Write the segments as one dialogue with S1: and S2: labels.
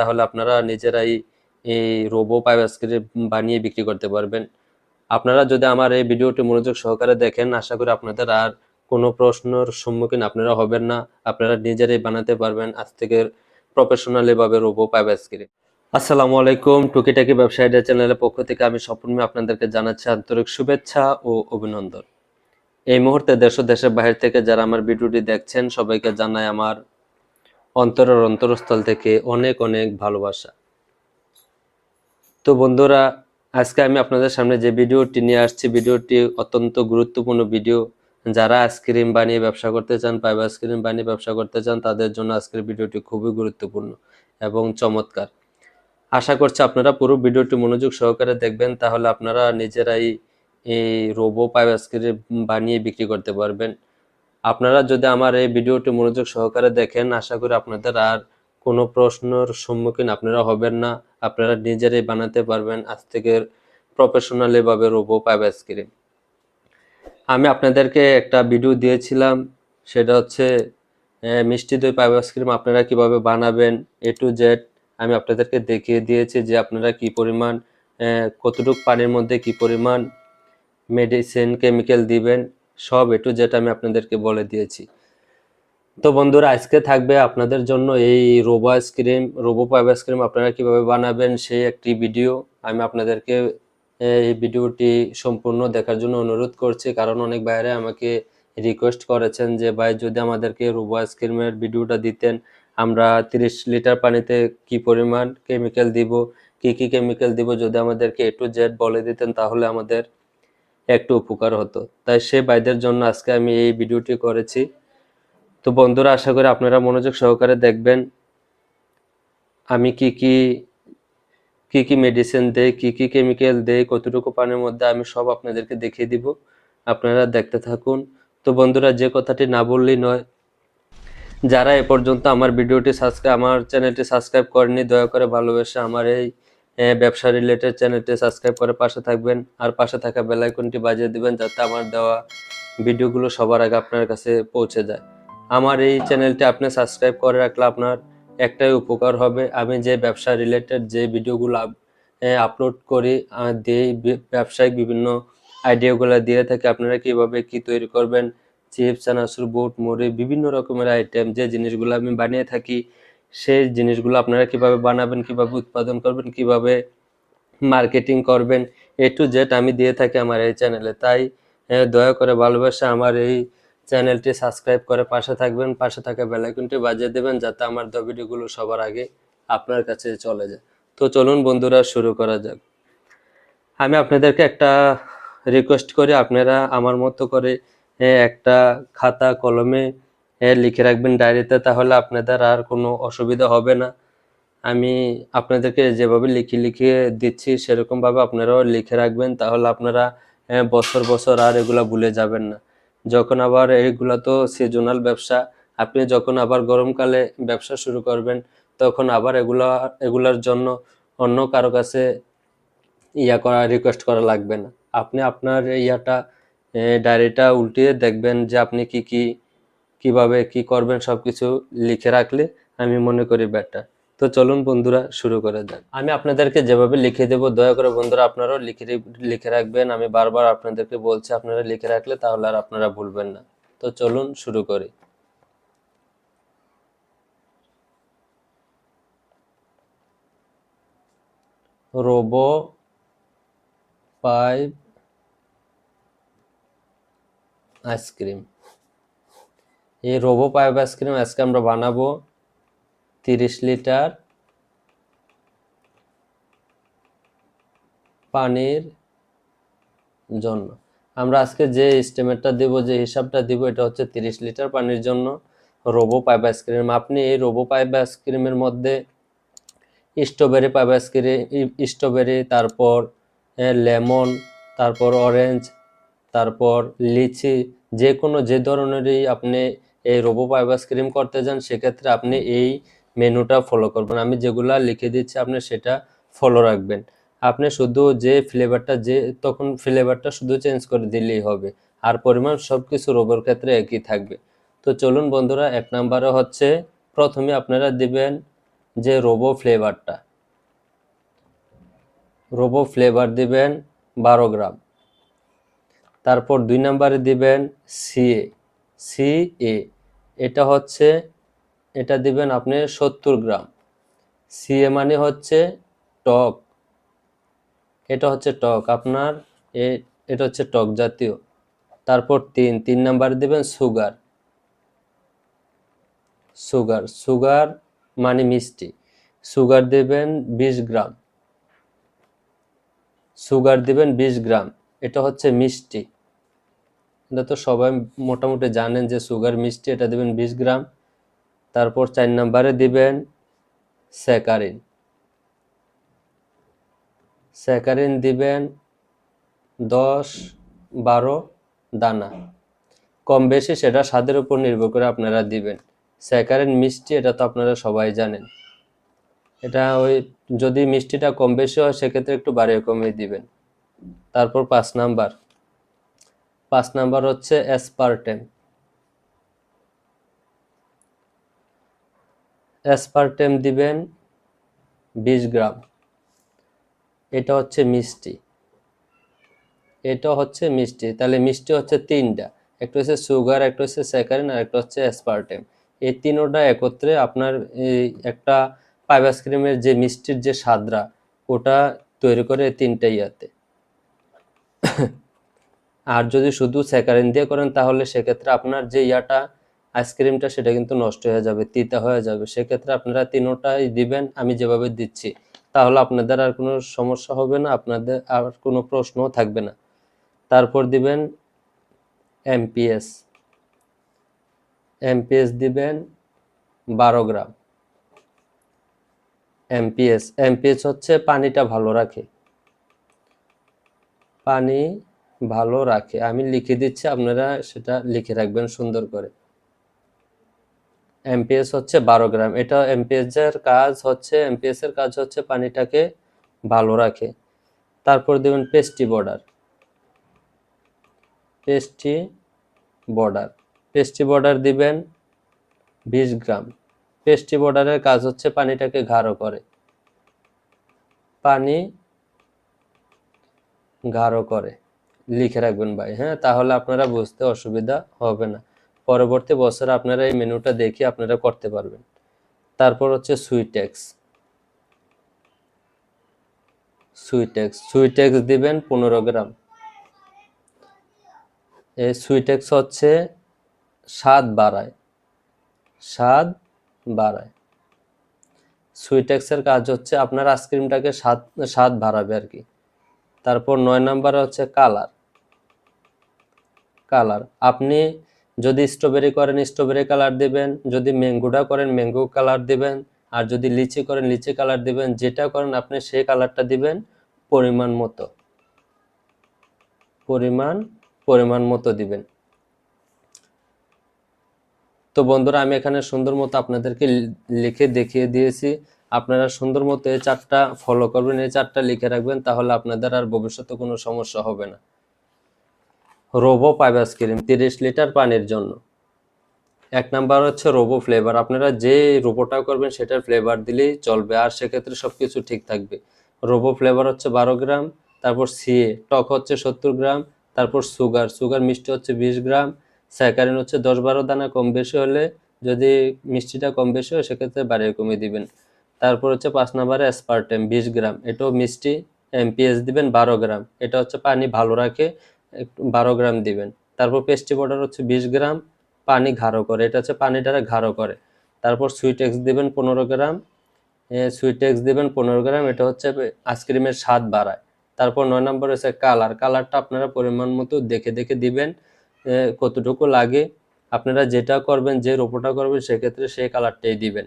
S1: তাহলে আপনারা নিজেরাই এই রোবো আইসক্রিম বানিয়ে বিক্রি করতে পারবেন। আপনারা যদি আমার এই ভিডিওটি মনোযোগ সহকারে দেখেন, আশা করি আপনাদের আর কোনো প্রশ্নের সম্মুখীন আপনারা হবেন না। আপনারা নিজেরাই বানাতে পারবেন আজ থেকে প্রফেশনালি ভাবে রোবো আইসক্রিম আসসালামু আলাইকুম টুকিটাকি ব্যবসায়ীদের চ্যানেলের পক্ষ থেকে আমি স্বপ্ন আপনাদেরকে জানাচ্ছি আন্তরিক শুভেচ্ছা ও অভিনন্দন। এই মুহূর্তে দেশ দেশের বাইরে থেকে যারা আমার ভিডিওটি দেখছেন, সবাইকে জানাই আমার অন্তরের অন্তরস্থল থেকে অনেক অনেক ভালোবাসা। তো বন্ধুরা, আজকে আমি আপনাদের সামনে যে ভিডিওটি নিয়ে আসছি, ভিডিওটি অত্যন্ত গুরুত্বপূর্ণ ভিডিও। যারা আইসক্রিম বানিয়ে ব্যবসা করতে চান, পাইপ আইসক্রিম বানিয়ে ব্যবসা করতে চান, তাদের জন্য আজকের ভিডিওটি খুবই গুরুত্বপূর্ণ এবং চমৎকার। আশা করছি আপনারা পুরো ভিডিওটি মনোযোগ সহকারে দেখবেন, তাহলে আপনারা নিজেরাই এই রোবো পাইপ আইসক্রিম বানিয়ে বিক্রি করতে পারবেন। আপনারা যদি আমার এই ভিডিওটি মনোযোগ সহকারে দেখেন, আশা করি আপনাদের আর কোনো প্রশ্নের সম্মুখীন আপনারা হবেন না। আপনারা নিজেরাই বানাতে পারবেন আজ থেকে প্রফেশনালি ভাবে রোবো পাইপ আইসক্রিম আমি আপনাদেরকে একটা ভিডিও দিয়েছিলাম, সেটা হচ্ছে মিষ্টি দই পাইপ আইসক্রিম আপনারা কীভাবে বানাবেন এ টু জেড আমি আপনাদেরকে দেখিয়ে দিয়েছি যে আপনারা কি পরিমাণ কতটুকু পানির মধ্যে কি পরিমাণ মেডিসিন কেমিক্যাল দিবেন। সব এ টু জেড আমি আপনাদেরকে বলে দিয়েছি। তো বন্ধুরা, আজকে থাকবে আপনাদের জন্য এই robo ice cream, robo pipe ice cream আপনারা কীভাবে বানাবেন সেই একটি ভিডিও আমি আপনাদেরকে এই ভিডিওটি সম্পূর্ণ দেখার জন্য অনুরোধ করছি। কারণ অনেক বাইরে আমাকে রিকোয়েস্ট করেছেন যে, ভাই, যদি আমাদেরকে রোবো আইসক্রিমের ভিডিওটা দিতেন, আমরা তিরিশ লিটার পানিতে কি পরিমাণ কেমিক্যাল দিব, কি কি কেমিক্যাল দিব, যদি আমাদেরকে এ টু জেড বলে দিতেন, তাহলে আমাদের একটু উপকার হতো। তাই সে ভাইদের জন্য আজকে আমি এই ভিডিওটি করেছি। তো বন্ধুরা, আশা করি আপনারা মনোযোগ সহকারে দেখবেন আমি কি কি কি কি মেডিসিন দেই, কি কি কেমিক্যাল দেই, কতটুকু পানির মধ্যে আমি সব আপনাদেরকে দেখিয়ে দিব। আপনারা দেখতে থাকুন। তো বন্ধুরা, যে কথাটি না বললেই নয়, যারা এ পর্যন্ত আমার ভিডিওটি সাবস্ক্রাইব আমার চ্যানেলটি সাবস্ক্রাইব করেনি দয়া করে ভালোবেসে আমার এই ব্যবসা রিলেটেড চ্যানেলটি সাবস্ক্রাইব করে পাশে থাকবেন। আর পাশে থাকা বেল আইকনটি বাজিয়ে দিবেন যাতে আমার দেওয়া ভিডিওগুলো সবার আগে আপনার কাছে পৌঁছে যায়। আমার এই চ্যানেলটি আপনি সাবস্ক্রাইব করে রাখলে আপনার একটাই উপকার হবে। আমি যে ব্যবসা রিলেটেড যে ভিডিওগুলো আপলোড করি দিই ব্যবসায়িক বিভিন্ন আইডিয়াগুলো দিয়ে থাকি, আপনারা কীভাবে কি তৈরি করবেন? চিপস চানাচুর বুট মুড়ি, বিভিন্ন রকমের আইটেম যে জিনিসগুলো আমি বানিয়ে থাকি সেই জিনিসগুলো আপনারা কীভাবে বানাবেন, কীভাবে উৎপাদন করবেন, কীভাবে মার্কেটিং করবেন এ টু জেড আমি দিয়ে থাকি আমার এই চ্যানেলে তাই দয়া করে ভালোবাসা আমার এই চ্যানেলটি সাবস্ক্রাইব করে পাশে থাকবেন, পাশে থাকা বেল আইকনটি বাজিয়ে দেবেন, যাতে আমার দেওয়া ভিডিওগুলো সবার আগে আপনার কাছে চলে যায়। তো চলুন বন্ধুরা, শুরু করা যাক। আমি আপনাদেরকে একটা রিকোয়েস্ট করি, আপনারা আমার মতো করে একটা খাতা, কলমে লিখে রাখবেন ডায়েরিতে তাহলে আপনাদের আর কোনো অসুবিধা হবে না। আমি আপনাদেরকে যেভাবে লিখে লিখে দিচ্ছি সেরকমভাবে আপনারাও লিখে রাখবেন তাহলে আপনারা এ, বছর বছর আর এগুলা ভুলে যাবেন না। যখন আবার এইগুলা তো সিজনাল ব্যবসা আপনি যখন আবার গরমকালে ব্যবসা শুরু করবেন তখন আবার এগুলা এগুলার জন্য অন্য কারও কাছে ইয়া করা রিকোয়েস্ট করা লাগবে না। আপনি আপনার ইয়াটা ডায়েরিটা উল্টিয়ে দেখবেন যে আপনি কি কি কীভাবে, কি করবেন সবকিছু লিখে রাখলে আমি মনে করি বেটার তো চলুন বন্ধুরা, শুরু করে যাক। আমি আপনাদেরকে যেভাবে লিখে দেব, দয়া করে বন্ধুরা আপনারাও লিখে লিখে রাখবেন। আমি বারবার আপনাদেরকে বলছি, আপনারা লিখে রাখলে তাহলে আর আপনারা ভুলবেন না। তো চলুন শুরু করি। Robo pipe ice cream. এই রোবো পাইপ আইসক্রিম আজকে আমরা বানাবো তিরিশ লিটার পানির জন্য। আমরা আজকে যে এস্টিমেটটা দেব, যে হিসাবটা দিব, এটা হচ্ছে তিরিশ লিটার পানির জন্য রোবো পাইপ আইসক্রিম। আপনি এই রোবো পাইপ আইসক্রিমের মধ্যে strawberry pipe ice cream, strawberry, তারপর লেমন, তারপর অরেঞ্জ তারপর লিচি যে কোনো যে ধরনেরই আপনি এই রোবো পাইপ আইসক্রিম করতে যান, সেক্ষেত্রে আপনি এই মেনুটা ফলো করবেন। আমি যেগুলা লিখে দিচ্ছি, আপনি সেটা ফলো রাখবেন। আপনি শুধু যে ফ্লেভারটা যে, তখন ফ্লেভারটা শুধু চেঞ্জ করে দিলেই হবে। আর পরিমাণ সব কিছু রোবর ক্ষেত্রে একই থাকবে। তো চলুন বন্ধুরা, এক নম্বরে হচ্ছে, প্রথমে আপনারা দিবেন যে রোবো ফ্লেভারটা রোবো ফ্লেভার দিবেন বারো গ্রাম। তারপর দুই নম্বরে দিবেন সিএ সিএ এটা হচ্ছে, এটা দিবেন আপনি সত্তর গ্রাম। সিএ মানে হচ্ছে টক। এটা হচ্ছে টক। আপনার এ- এটা হচ্ছে টক জাতীয়। তারপর তিন তিন নাম্বার দিবেন সুগার। সুগার সুগার মানে মিষ্টি। সুগার দেবেন বিশ গ্রাম। সুগার দিবেন বিশ গ্রাম। এটা হচ্ছে মিষ্টি। এটা তো সবাই মোটামুটি জানেন যে সুগার, মিষ্টি, এটা দিবেন বিশ গ্রাম। তারপর চার নাম্বারে দিবেন স্যাকারিন। স্যাকারিন দিবেন দশ বারো দানা। কম বেশি সেটা স্বাদের উপর নির্ভর করে আপনারা দিবেন। স্যাকারিন, মিষ্টি, এটা তো আপনারা সবাই জানেন। এটা ওই যদি মিষ্টিটা কম বেশি হয়, সেক্ষেত্রে একটু বাড়িয়ে কমিয়ে দিবেন। তারপর পাঁচ নাম্বার। পাঁচ নাম্বার হচ্ছে অ্যাসপারটেম অ্যাসপারটেম দিবেন বিশ গ্রাম। এটা হচ্ছে মিষ্টি। এটা হচ্ছে মিষ্টি। তাহলে মিষ্টি হচ্ছে তিনটা। একটা হচ্ছে সুগার একটা হচ্ছে স্যাকারিন আর একটা হচ্ছে অ্যাসপারটেম এই তিনোটা একত্রে আপনার একটা পাইপ আইসক্রিমের যে মিষ্টির যে স্বাদরা ওটা তৈরি করে তিনটা ইয়াতে। আর যদি শুধু স্যাকারিন দিয়ে করেন, তাহলে সেক্ষেত্রে আপনার যে ইয়াটা, আইসক্রিমটা, সেটা কিন্তু নষ্ট হয়ে যাবে, তিতা হয়ে যাবে। সেক্ষেত্রে আপনারা তিনোটাই দিবেন, আমি যেভাবে দিচ্ছি। তাহলে আপনাদের আর কোনো সমস্যা হবে না, আপনাদের আর কোনো প্রশ্নও থাকবে না। তারপর দিবেন এমপিএস। এমপিএস দিবেন বারো গ্রাম। এমপিএস এমপিএস হচ্ছে পানিটা ভালো রাখে। পানি ভালো রাখে। আমি লিখে দিচ্ছি, আপনারা সেটা লিখে রাখবেন সুন্দর করে। এমপিএস হচ্ছে বারো গ্রাম। এটা এমপিএস এর কাজ হচ্ছে এমপিএস এর কাজ হচ্ছে পানিটাকে ভালো রাখে। তারপর দেবেন পেস্টি বর্ডার পেস্টি বর্ডার পেস্টি বর্ডার দিবেন বিশ গ্রাম। পেস্টি বর্ডারের কাজ হচ্ছে পানিটাকে গাঢ় করে। পানি গাঢ় করে। লিখে রাখবেন ভাই। হ্যাঁ তাহলে আপনারা বুঝতে অসুবিধা হবে না। পরবর্তী বছর আপনারা এই মেনুটা দেখে আপনারা করতে পারবেন। তারপর হচ্ছে সুইটেক্স সুইটেক্স সুইটেক্স দিবেন পনেরো গ্রাম। এই সুইটেক্স হচ্ছে স্বাদ বাড়ায়। স্বাদ বাড়ায়। সুইটেক্সের কাজ হচ্ছে আপনার আইসক্রিমটাকে স্বাদ স্বাদ বাড়াবে আর কি। তারপর নয় নাম্বারে হচ্ছে কালার কালার। আপনি যদি স্ট্রবেরি করেন স্ট্রবেরি কালার দিবেন। যদি ম্যাঙ্গোটা করেন ম্যাঙ্গো কালার দিবেন। আর যদি লিচি করেন, লিচি কালার দিবেন। যেটা করেন আপনি সেই কালারটা দিবেন পরিমাণ মতো। পরিমাণ পরিমাণ মতো দিবেন। তো বন্ধুরা, আমি এখানে সুন্দর মতো আপনাদেরকে লিখে দেখিয়ে দিয়েছি। আপনারা সুন্দর মতো এই চারটা ফলো করবেন, এই চারটা লিখে রাখবেন, তাহলে আপনাদের আর ভবিষ্যতে কোনো সমস্যা হবে না। রোবো পাইপ আইসক্রিম তিরিশ লিটার পানির জন্য। এক নাম্বার হচ্ছে রোবো ফ্লেভার আপনারা যে রোবোটা করবেন, সেটার ফ্লেভার দিলেই চলবে। আর সেক্ষেত্রে সব কিছু ঠিক থাকবে। রোবো ফ্লেভার হচ্ছে বারো গ্রাম, তারপর সিএ টক হচ্ছে সত্তর গ্রাম, তারপর সুগার। সুগার মিষ্টি হচ্ছে বিশ গ্রাম স্যাকারিন হচ্ছে দশ বারো, দানা কম বেশি হলে যদি মিষ্টিটা কম বেশি হয়, সেক্ষেত্রে বাড়িয়ে কমিয়ে দিবেন। তারপর হচ্ছে পাঁচ নাম্বারে অ্যাসপারটেম বিশ গ্রাম। এটাও মিষ্টি, এমপিএস দিবেন বারো গ্রাম। এটা হচ্ছে পানি ভালো রাখে। একটু বারো গ্রাম দিবেন। তারপর পেস্টি পাউডার হচ্ছে বিশ গ্রাম, পানি ঘাড়ো করে। এটা হচ্ছে পানিটারে ঘাড়ো করে। তারপর সুইট এক্স দিবেন পনেরো গ্রাম। সুইট এক্স দিবেন পনেরো গ্রাম। এটা হচ্ছে আইসক্রিমের স্বাদ বাড়ায়। তারপর নয় নম্বর হচ্ছে কালার কালারটা আপনারা পরিমাণ মতো দেখে দেখে দিবেন কতটুকু লাগে। আপনারা যেটা করবেন, যে রোপোটা করবেন, সেক্ষেত্রে সেই কালারটাই দিবেন।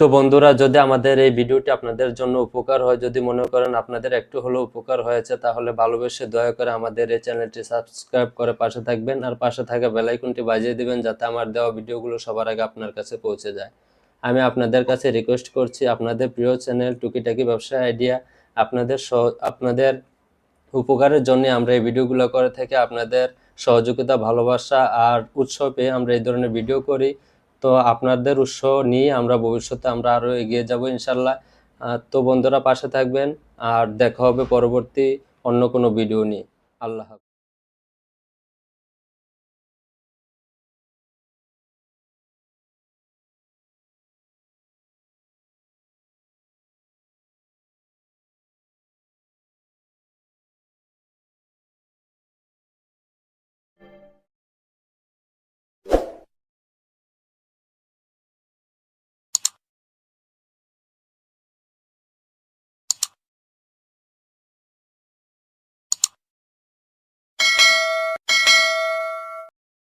S1: তো বন্ধুরা, যদি আমাদের এই ভিডিওটি আপনাদের জন্য উপকার হয়, যদি মনে করেন আপনাদের একটু হলেও উপকার হয়েছে, তাহলে ভালোবেসে দয়া করে আমাদের এই চ্যানেলটি সাবস্ক্রাইব করে পাশে থাকবেন আর পাশে থাকা বেলাইকনটি বাজিয়ে দিবেন যাতে আমার দেওয়া ভিডিওগুলো সবার আগে আপনার কাছে পৌঁছে যায়। আমি আপনাদের কাছে রিকোয়েস্ট করছি, আপনাদের প্রিয় চ্যানেল টুকিটাকি ব্যবসা আইডিয়া আপনাদের আপনাদের উপকারের জন্য আমরা এই ভিডিওগুলো করে থাকি, আপনাদের সহযোগিতা, ভালোবাসা আর উৎসব আমরা এই ধরনের ভিডিও করি। তো আপনাদের উৎস নিয়ে আমরা ভবিষ্যতে আমরা আরও এগিয়ে যাব ইনশাল্লাহ। তো বন্ধুরা পাশে থাকবেন, আর দেখা হবে পরবর্তী অন্য কোনো ভিডিও নিয়ে। আল্লাহ